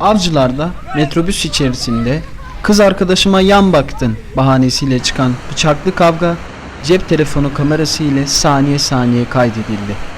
Avcılar'da metrobüs içerisinde kız arkadaşıma yan baktın bahanesiyle çıkan bıçaklı kavga cep telefonu kamerası ile saniye saniye kaydedildi.